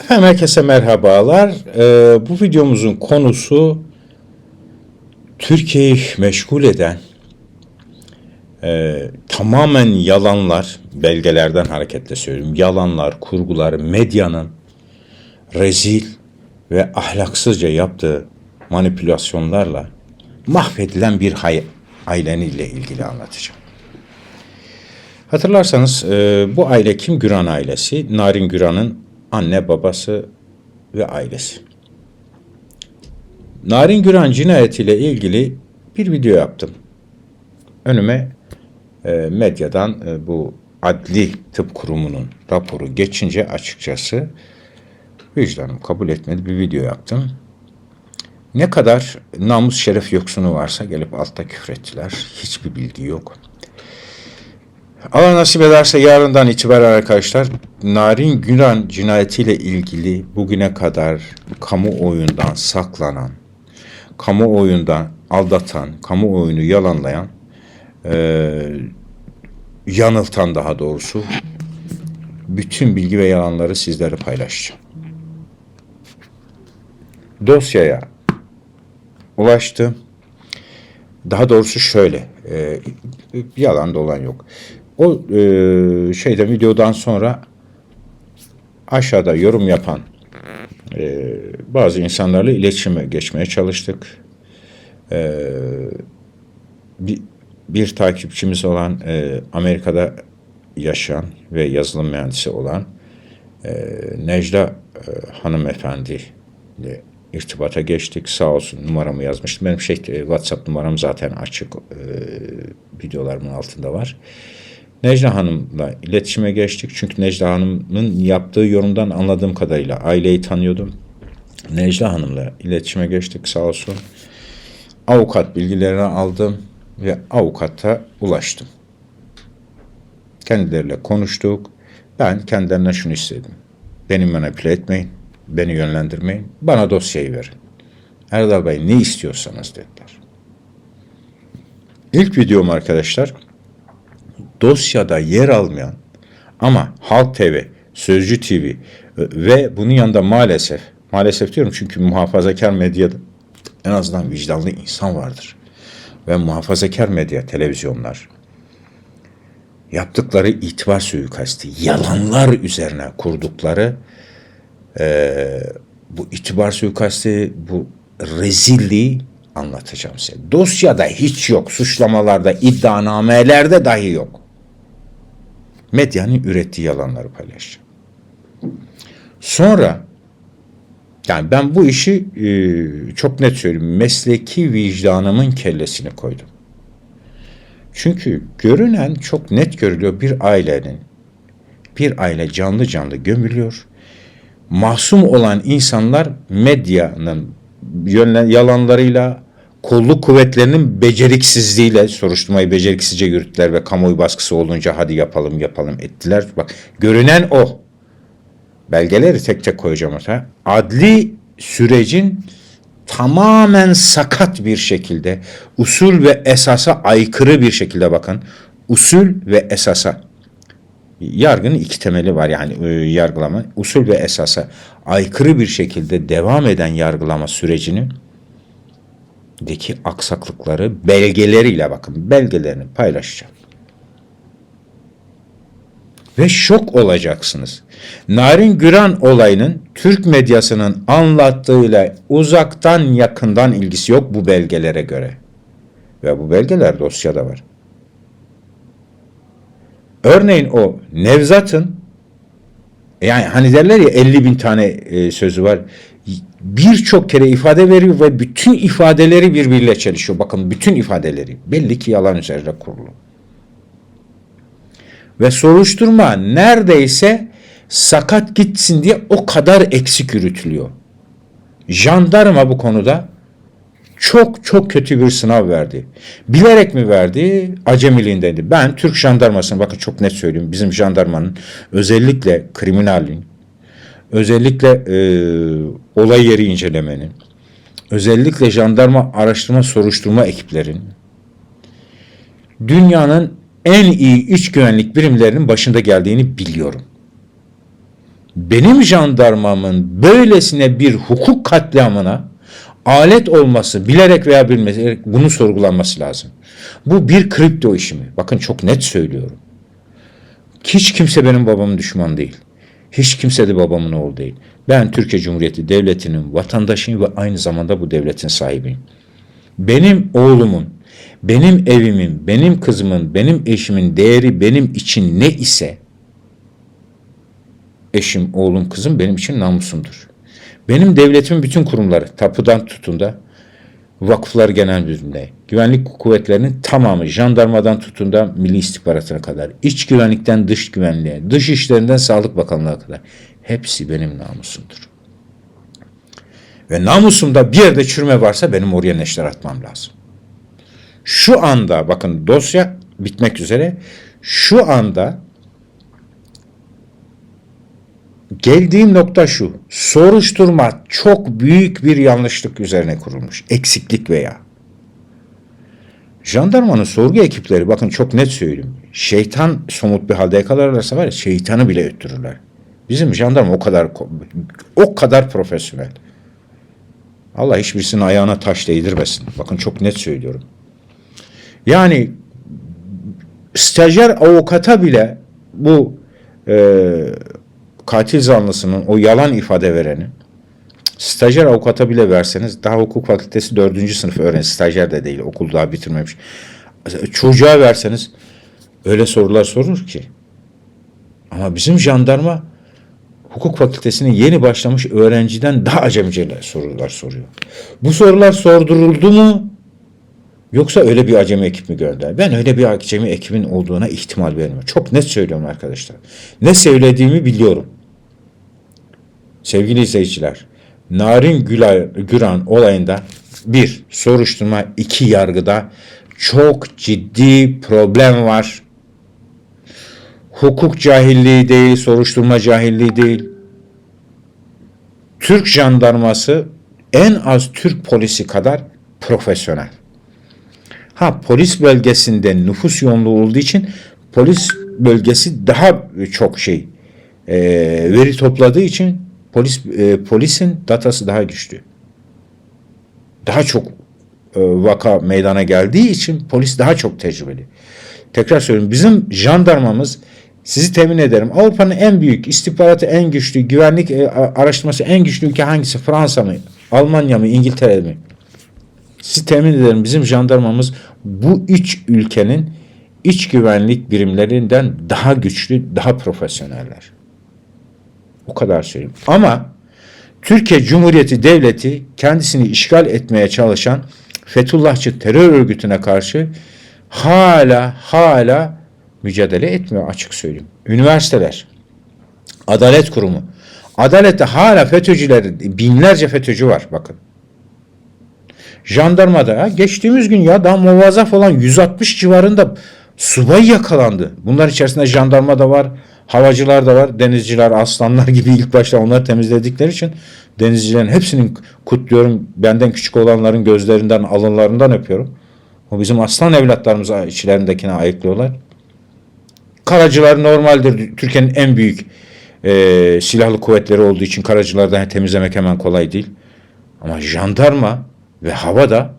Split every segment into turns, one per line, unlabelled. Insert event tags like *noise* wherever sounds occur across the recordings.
Efendim herkese merhabalar. Ee, bu videomuzun konusu Türkiye'yi meşgul eden e, tamamen yalanlar, belgelerden hareketle söylüyorum. Yalanlar, kurgular, medyanın rezil ve ahlaksızca yaptığı manipülasyonlarla mahvedilen bir hay- aileniyle ilgili anlatacağım. Hatırlarsanız e, bu aile kim? Güran ailesi. Narin Güran'ın anne, babası ve ailesi. Narin Güran cinayetiyle ilgili bir video yaptım. Önüme e, medyadan e, bu adli tıp kurumunun raporu geçince açıkçası vicdanım kabul etmedi bir video yaptım. Ne kadar namus şeref yoksunu varsa gelip altta küfrettiler. Hiçbir bilgi yok. Allah nasip ederse yarından itibaren arkadaşlar Narin Güran cinayetiyle ilgili bugüne kadar kamuoyundan saklanan, kamuoyundan aldatan, kamuoyunu yalanlayan, eee, yanıltan daha doğrusu bütün bilgi ve yalanları sizlere paylaşacağım. Dosyaya ulaştım. Daha doğrusu şöyle, e, yalan dolan yok. O e, şeyde videodan sonra aşağıda yorum yapan e, bazı insanlarla iletişime geçmeye çalıştık. E, bir, bir takipçimiz olan e, Amerika'da yaşayan ve yazılım mühendisi olan e, Necla e, hanımefendi ile irtibata geçtik. Sağ olsun numaramı yazmıştım. Benim şey e, WhatsApp numaram zaten açık. E, videolarımın altında var. Necla Hanım'la iletişime geçtik. Çünkü Necla Hanım'ın yaptığı yorumdan anladığım kadarıyla aileyi tanıyordum. Necla Hanım'la iletişime geçtik sağ olsun. Avukat bilgilerini aldım ve avukata ulaştım. Kendileriyle konuştuk. Ben kendilerinden şunu istedim. Beni manipüle etmeyin. Beni yönlendirmeyin. Bana dosyayı verin. Erdal Bey ne istiyorsanız dediler. İlk videom arkadaşlar dosyada yer almayan ama Halk TV, Sözcü TV ve bunun yanında maalesef, maalesef diyorum çünkü muhafazakar medyada en azından vicdanlı insan vardır. Ve muhafazakar medya, televizyonlar yaptıkları itibar suikasti, yalanlar üzerine kurdukları eee, bu itibar suikasti, bu rezilliği anlatacağım size. Dosyada hiç yok, suçlamalarda, iddianamelerde dahi yok. Medyanın ürettiği yalanları paylaşacağım. Sonra yani ben bu işi e, çok net söyleyeyim. Mesleki vicdanımın kellesini koydum. Çünkü görünen çok net görülüyor bir ailenin bir aile canlı canlı gömülüyor. Masum olan insanlar medyanın yönlen yalanlarıyla kolluk kuvvetlerinin beceriksizliğiyle soruşturmayı beceriksizce yürüttüler ve kamuoyu baskısı olunca hadi yapalım yapalım ettiler. Bak görünen o. Belgeleri tek tek koyacağım ortaya. Adli sürecin tamamen sakat bir şekilde usul ve esasa aykırı bir şekilde bakın. Usul ve esasa yargının iki temeli var yani e, yargılama usul ve esasa aykırı bir şekilde devam eden yargılama sürecini deki aksaklıkları belgeleriyle bakın belgelerini paylaşacağım. Ve şok olacaksınız. Narin Güran olayının Türk medyasının anlattığıyla uzaktan yakından ilgisi yok bu belgelere göre. Ve bu belgeler dosyada var. Örneğin o Nevzat'ın yani hani derler ya 50 bin tane e, sözü var. Birçok kere ifade veriyor ve bütün ifadeleri birbiriyle çelişiyor. Bakın bütün ifadeleri belli ki yalan üzerine kurulu. Ve soruşturma neredeyse sakat gitsin diye o kadar eksik yürütülüyor. Jandarma bu konuda çok çok kötü bir sınav verdi. Bilerek mi verdi? Acemiliğindeydi. Ben Türk jandarmasını bakın çok net söyleyeyim. Bizim jandarmanın özellikle kriminalin, özellikle e, olay yeri incelemenin, özellikle jandarma araştırma soruşturma ekiplerin dünyanın en iyi iç güvenlik birimlerinin başında geldiğini biliyorum. benim jandarmamın böylesine bir hukuk katliamına alet olması, bilerek veya bilmeyerek bunu sorgulanması lazım. Bu bir kripto işi mi? Bakın çok net söylüyorum. Hiç kimse benim babamın düşmanı değil. Hiç kimse de babamın oğlu değil. Ben Türkiye Cumhuriyeti Devleti'nin vatandaşıyım ve aynı zamanda bu devletin sahibiyim. Benim oğlumun, benim evimin, benim kızımın, benim eşimin değeri benim için ne ise eşim, oğlum, kızım benim için namusumdur. Benim devletimin bütün kurumları, tapudan tutun da vakıflar genel müdürlüğüne, güvenlik kuvvetlerinin tamamı, jandarmadan tutun da milli istihbaratına kadar, iç güvenlikten dış güvenliğe, dış işlerinden sağlık bakanlığına kadar hepsi benim namusumdur. Ve namusumda bir yerde çürüme varsa benim oraya neşter atmam lazım. Şu anda bakın dosya bitmek üzere. Şu anda geldiğim nokta şu. Soruşturma çok büyük bir yanlışlık üzerine kurulmuş. Eksiklik veya. Jandarmanın sorgu ekipleri bakın çok net söyleyeyim. Şeytan somut bir halde yakalarlarsa var ya şeytanı bile öttürürler. Bizim jandarma o kadar o kadar profesyonel. Allah hiçbirisinin ayağına taş değdirmesin. Bakın çok net söylüyorum. Yani stajyer avukata bile bu e, katil zanlısının o yalan ifade vereni stajyer avukata bile verseniz daha hukuk fakültesi dördüncü sınıf öğrencisi stajyer de değil okul daha bitirmemiş. Çocuğa verseniz öyle sorular sorur ki. Ama bizim jandarma hukuk fakültesine yeni başlamış öğrenciden daha acemice sorular soruyor. Bu sorular sorduruldu mu Yoksa öyle bir acemi ekip mi gönder? Ben öyle bir acemi ekibin olduğuna ihtimal vermiyorum. Çok net söylüyorum arkadaşlar. Ne söylediğimi biliyorum. Sevgili izleyiciler, Narin Güran olayında bir soruşturma, iki yargıda çok ciddi problem var. Hukuk cahilliği değil, soruşturma cahilliği değil. Türk jandarması en az Türk polisi kadar profesyonel. Ha polis bölgesinde nüfus yoğunluğu olduğu için polis bölgesi daha çok şey e, veri topladığı için polis e, polisin datası daha güçlü. Daha çok e, vaka meydana geldiği için polis daha çok tecrübeli. Tekrar söylüyorum bizim jandarmamız sizi temin ederim. Avrupa'nın en büyük istihbaratı en güçlü, güvenlik e, araştırması en güçlü ülke hangisi? Fransa mı? Almanya mı? İngiltere mi? Sizi temin ederim bizim jandarmamız bu üç ülkenin iç güvenlik birimlerinden daha güçlü, daha profesyoneller. O kadar söyleyeyim. Ama Türkiye Cumhuriyeti Devleti kendisini işgal etmeye çalışan Fethullahçı terör örgütüne karşı hala hala mücadele etmiyor açık söyleyeyim. Üniversiteler, Adalet Kurumu, Adalette hala FETÖ'cüler, binlerce FETÖ'cü var bakın. Jandarmada geçtiğimiz gün ya daha muvazzaf olan 160 civarında subay yakalandı. Bunlar içerisinde jandarma da var, havacılar da var, denizciler, aslanlar *laughs* gibi ilk başta onları temizledikleri için denizcilerin hepsinin kutluyorum. Benden küçük olanların gözlerinden, alınlarından öpüyorum. O bizim aslan evlatlarımız içlerindekine ayıklıyorlar. Karacılar normaldir. Türkiye'nin en büyük e, silahlı kuvvetleri olduğu için karacılardan temizlemek hemen kolay değil. Ama jandarma ve havada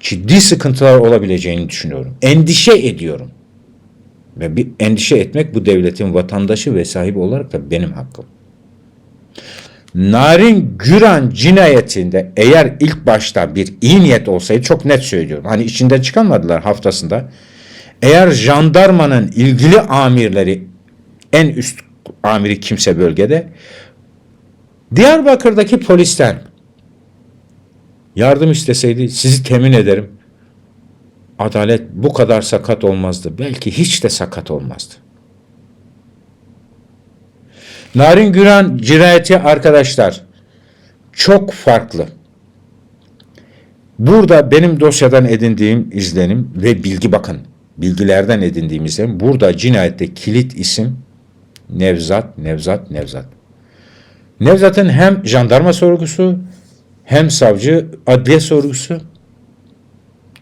ciddi sıkıntılar olabileceğini düşünüyorum. Endişe ediyorum. Ve bir endişe etmek bu devletin vatandaşı ve sahibi olarak da benim hakkım. Narin Güran cinayetinde eğer ilk başta bir iyi niyet olsaydı çok net söylüyorum. Hani içinde çıkamadılar haftasında. Eğer jandarmanın ilgili amirleri en üst amiri kimse bölgede Diyarbakır'daki polisten yardım isteseydi sizi temin ederim. Adalet bu kadar sakat olmazdı. Belki hiç de sakat olmazdı. Narin Güran cinayeti arkadaşlar çok farklı. Burada benim dosyadan edindiğim izlenim ve bilgi bakın. Bilgilerden edindiğim izlenim. Burada cinayette kilit isim Nevzat, Nevzat, Nevzat. Nevzat'ın hem jandarma sorgusu hem savcı adliye sorgusu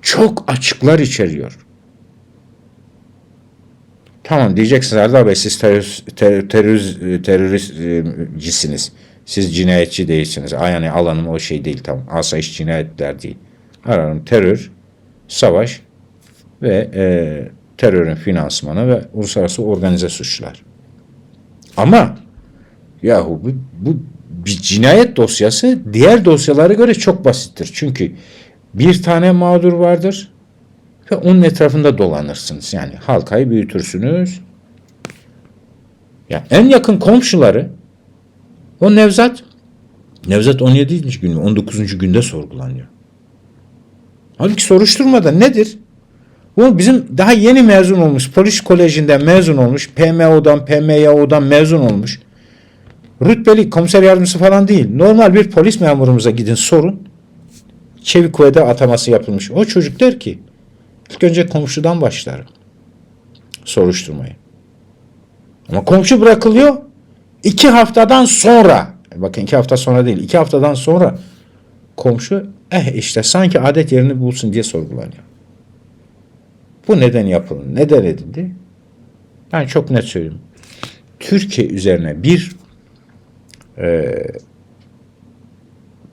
çok açıklar içeriyor. Tamam diyeceksiniz Erdal Bey siz terörist, ter, terörist, teröristcisiniz. Siz cinayetçi değilsiniz. Aa, Yani alanım o şey değil tamam. Asayiş cinayetler değil. Ararım terör, savaş ve e, terörün finansmanı ve uluslararası organize suçlar. Ama yahu bu, bu bir cinayet dosyası diğer dosyalara göre çok basittir. Çünkü bir tane mağdur vardır ve onun etrafında dolanırsınız. Yani halkayı büyütürsünüz. Ya en yakın komşuları o Nevzat Nevzat 17. gün mü 19. günde sorgulanıyor. Halbuki soruşturmada nedir? Bu bizim daha yeni mezun olmuş, polis kolejinden mezun olmuş, PMO'dan, PMYO'dan mezun olmuş. Rütbeli komiser yardımcısı falan değil. Normal bir polis memurumuza gidin sorun. Çevik kuvvete ataması yapılmış. O çocuk der ki ilk önce komşudan başlarım soruşturmayı. Ama komşu bırakılıyor iki haftadan sonra bakın iki hafta sonra değil iki haftadan sonra komşu eh işte sanki adet yerini bulsun diye sorgulanıyor. Bu neden yapıldı? Neden edildi? Ben çok net söyleyeyim. Türkiye üzerine bir e,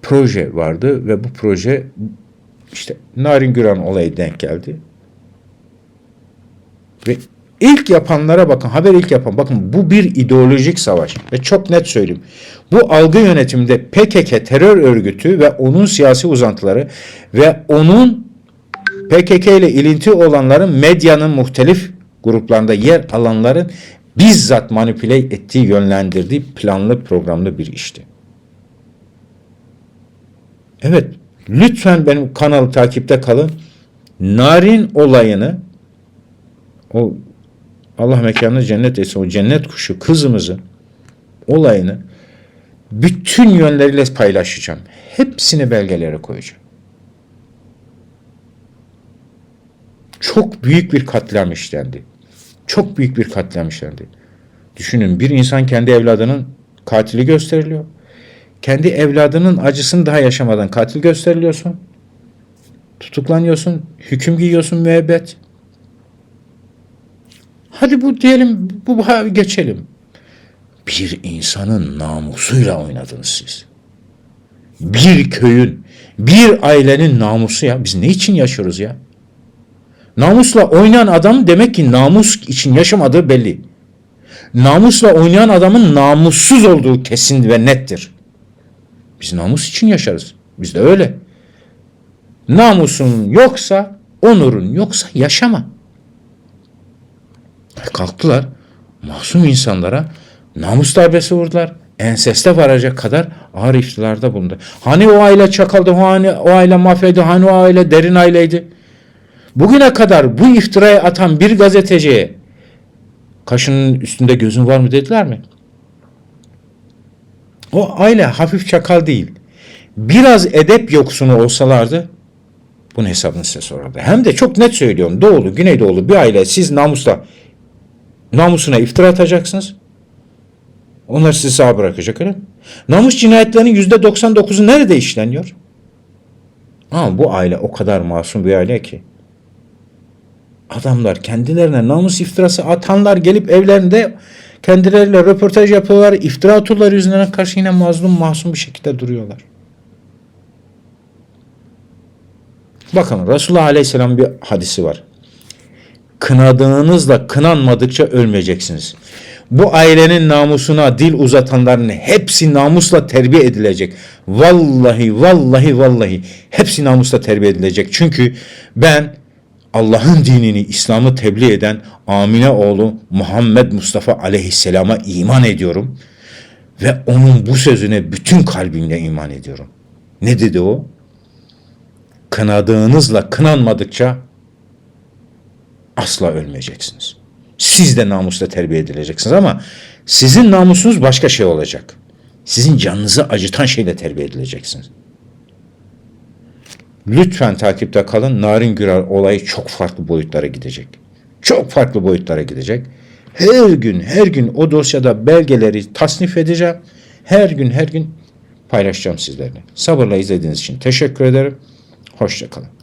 proje vardı ve bu proje işte Narin Güran olayı denk geldi. Ve ilk yapanlara bakın, haber ilk yapan, bakın bu bir ideolojik savaş. Ve çok net söyleyeyim. Bu algı yönetiminde PKK terör örgütü ve onun siyasi uzantıları ve onun PKK ile ilinti olanların medyanın muhtelif gruplarında yer alanların bizzat manipüle ettiği, yönlendirdiği planlı programlı bir işti. Evet, lütfen benim kanalı takipte kalın. Narin olayını o Allah mekanını cennet etsin o cennet kuşu kızımızın olayını bütün yönleriyle paylaşacağım. Hepsini belgelere koyacağım. Çok büyük bir katliam işlendi. Çok büyük bir katliam işlendi. Düşünün bir insan kendi evladının katili gösteriliyor. Kendi evladının acısını daha yaşamadan katil gösteriliyorsun. Tutuklanıyorsun. Hüküm giyiyorsun müebbet. Hadi bu diyelim bu, geçelim. Bir insanın namusuyla oynadınız siz. Bir köyün, bir ailenin namusu ya. Biz ne için yaşıyoruz ya? Namusla oynayan adam demek ki namus için yaşamadığı belli. Namusla oynayan adamın namussuz olduğu kesin ve nettir. Biz namus için yaşarız. Biz de öyle. Namusun yoksa, onurun yoksa yaşama. Kalktılar masum insanlara namus darbesi vurdular. Enseste varacak kadar ağır iftilarda bulundu. Hani o aile çakaldı, hani o aile mafyaydı, hani o aile derin aileydi. Bugüne kadar bu iftirayı atan bir gazeteciye kaşının üstünde gözün var mı dediler mi? O aile hafif çakal değil. Biraz edep yoksunu olsalardı bunun hesabını size sorardı. Hem de çok net söylüyorum. Doğulu, Güneydoğulu bir aile siz namusla namusuna iftira atacaksınız. Onlar sizi sağ bırakacak öyle mi? Namus cinayetlerinin yüzde 99'u nerede işleniyor? Ama bu aile o kadar masum bir aile ki. Adamlar kendilerine namus iftirası atanlar gelip evlerinde kendileriyle röportaj yapıyorlar, iftira atıyorlar yüzüne karşı yine mazlum masum bir şekilde duruyorlar. Bakın Resulullah Aleyhisselam bir hadisi var. Kınadığınızla kınanmadıkça ölmeyeceksiniz. Bu ailenin namusuna dil uzatanların hepsi namusla terbiye edilecek. Vallahi vallahi vallahi hepsi namusla terbiye edilecek. Çünkü ben Allah'ın dinini, İslam'ı tebliğ eden Amine oğlu Muhammed Mustafa aleyhisselama iman ediyorum. Ve onun bu sözüne bütün kalbimle iman ediyorum. Ne dedi o? Kınadığınızla kınanmadıkça asla ölmeyeceksiniz. Siz de namusla terbiye edileceksiniz ama sizin namusunuz başka şey olacak. Sizin canınızı acıtan şeyle terbiye edileceksiniz. Lütfen takipte kalın. Narin Güral olayı çok farklı boyutlara gidecek. Çok farklı boyutlara gidecek. Her gün her gün o dosyada belgeleri tasnif edeceğim. Her gün her gün paylaşacağım sizlerle. Sabırla izlediğiniz için teşekkür ederim. Hoşçakalın.